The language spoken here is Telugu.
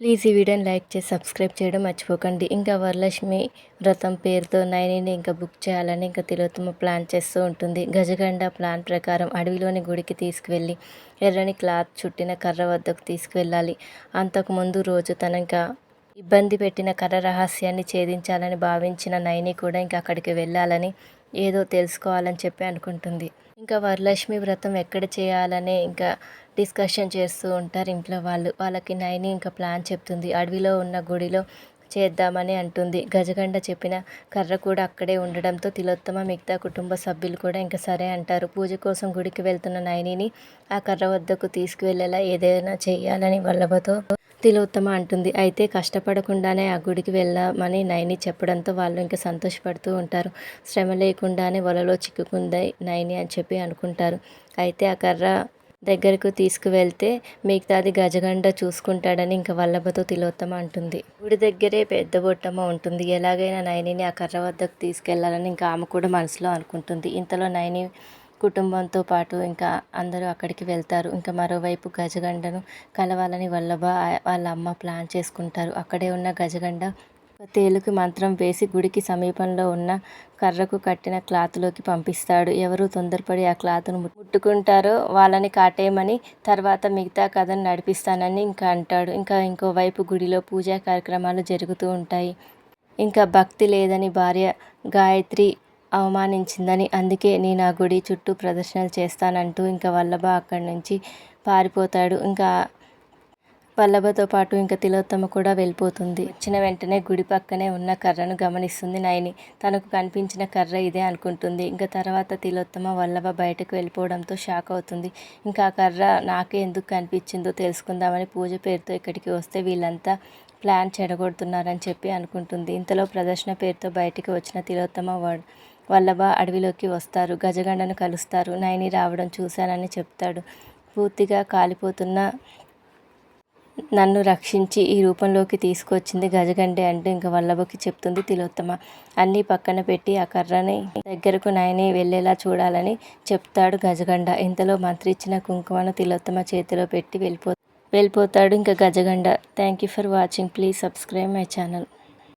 ప్లీజ్ ఈ వీడియోని లైక్ చేసి సబ్స్క్రైబ్ చేయడం మర్చిపోకండి. ఇంకా వరలక్ష్మి వ్రతం పేరుతో నైనిని ఇంకా బుక్ చేయాలని ఇంకా తిలోత్తమ ప్లాన్ చేస్తూ ఉంటుంది. గజగండ ప్లాన్ ప్రకారం అడవిలోని గుడికి తీసుకువెళ్ళి ఎర్రని క్లాత్ చుట్టిన కర్ర వద్దకు తీసుకువెళ్ళాలి. అంతకుముందు రోజు తన ఇంకా ఇబ్బంది పెట్టిన కర్ర రహస్యాన్ని ఛేదించాలని భావించిన నైని కూడా ఇంకా అక్కడికి వెళ్ళాలని ఏదో తెలుసుకోవాలని చెప్పి అనుకుంటుంది. ఇంకా వరలక్ష్మి వ్రతం ఎక్కడ చేయాలనే ఇంకా డిస్కషన్ చేస్తూ ఉంటారు ఇంట్లో వాళ్ళు. వాళ్ళకి నైని ఇంకా ప్లాన్ చెప్తుంది. అడవిలో ఉన్న గుడిలో చేద్దామని అంటుంది. గజగండ చెప్పిన కర్ర కూడా అక్కడే ఉండడంతో తిలోత్తమ మిగతా కుటుంబ సభ్యులు కూడా ఇంకా సరే అంటారు. పూజ కోసం గుడికి వెళ్తున్న నైనిని ఆ కర్ర వద్దకు తీసుకువెళ్ళేలా ఏదైనా చేయాలని వల్లభతో తిలోత్తమ అంటుంది. అయితే కష్టపడకుండానే ఆ గుడికి వెళ్ళామని నయని చెప్పడంతో వాళ్ళు ఇంకా సంతోషపడుతూ ఉంటారు. శ్రమ లేకుండానే వలలో చిక్కుకుంది నైని అని చెప్పి అనుకుంటారు. అయితే ఆ కర్ర దగ్గరకు తీసుకువెళ్తే మిగతాది గజగండ చూసుకుంటాడని ఇంకా వల్లభతో తిలోత్తమ అంటుంది. గుడి దగ్గరే పెద్ద బొట్టమ్మ ఉంటుంది. ఎలాగైనా నైనిని ఆ కర్ర వద్దకు తీసుకెళ్ళాలని ఇంకా ఆమె కూడా మనసులో అనుకుంటుంది. ఇంతలో నైని కుటుంబంతో పాటు ఇంకా అందరూ అక్కడికి వెళ్తారు. ఇంకా మరోవైపు గజగండను కలవాలని వల్లభ వాళ్ళ అమ్మ ప్లాన్ చేసుకుంటారు. అక్కడే ఉన్న గజగండ తేలుకి మంత్రం వేసి గుడికి సమీపంలో ఉన్న కర్రకు కట్టిన క్లాత్లోకి పంపిస్తాడు. ఎవరు తొందరపడి ఆ క్లాత్ను ముట్టుకుంటారో వాళ్ళని కాటేయమని తర్వాత మిగతా కథను నడిపిస్తానని ఇంకా అంటాడు. ఇంకా ఇంకోవైపు గుడిలో పూజా కార్యక్రమాలు జరుగుతూ ఉంటాయి. ఇంకా భక్తి లేదని భార్య గాయత్రి అవమానించిందని అందుకే నేను ఆ గుడి చుట్టూ ప్రదర్శనలు చేస్తానంటూ ఇంకా వల్లభ అక్కడి నుంచి పారిపోతాడు. ఇంకా వల్లభతో పాటు ఇంకా తిలోత్తమ కూడా వెళ్ళిపోతుంది. వచ్చిన వెంటనే గుడి పక్కనే ఉన్న కర్రను గమనిస్తుంది నయని తనకు కనిపించిన కర్ర ఇదే అనుకుంటుంది. ఇంకా తర్వాత తిలోత్తమ వల్లభ బయటకు వెళ్ళిపోవడంతో షాక్ అవుతుంది. ఇంకా ఆ కర్ర నాకే ఎందుకు కనిపించిందో తెలుసుకుందామని పూజ పేరుతో ఇక్కడికి వస్తే వీళ్ళంతా ప్లాన్ చెడగొడుతున్నారని చెప్పి అనుకుంటుంది. ఇంతలో ప్రదర్శన పేరుతో బయటికి వచ్చిన తిలోత్తమ వల్లభ అడవిలోకి వస్తారు. గజగండను కలుస్తారు. నైని రావడం చూశానని చెప్తాడు. పూర్తిగా కాలిపోతున్న నన్ను రక్షించి ఈ రూపంలోకి తీసుకొచ్చింది గజగండే అంటూ ఇంకా వల్లభకి చెప్తుంది తిలోత్తమ. అన్నీ పక్కన పెట్టి ఆ కర్రని దగ్గరకు నాయని వెళ్ళేలా చూడాలని చెప్తాడు గజగండ. ఇంతలో మంత్రి ఇచ్చిన కుంకుమను తిలోత్తమ చేతిలో పెట్టి వెళ్ళిపో వెళ్ళిపోతాడు ఇంకా గజగండ. Thank you for watching please subscribe my channel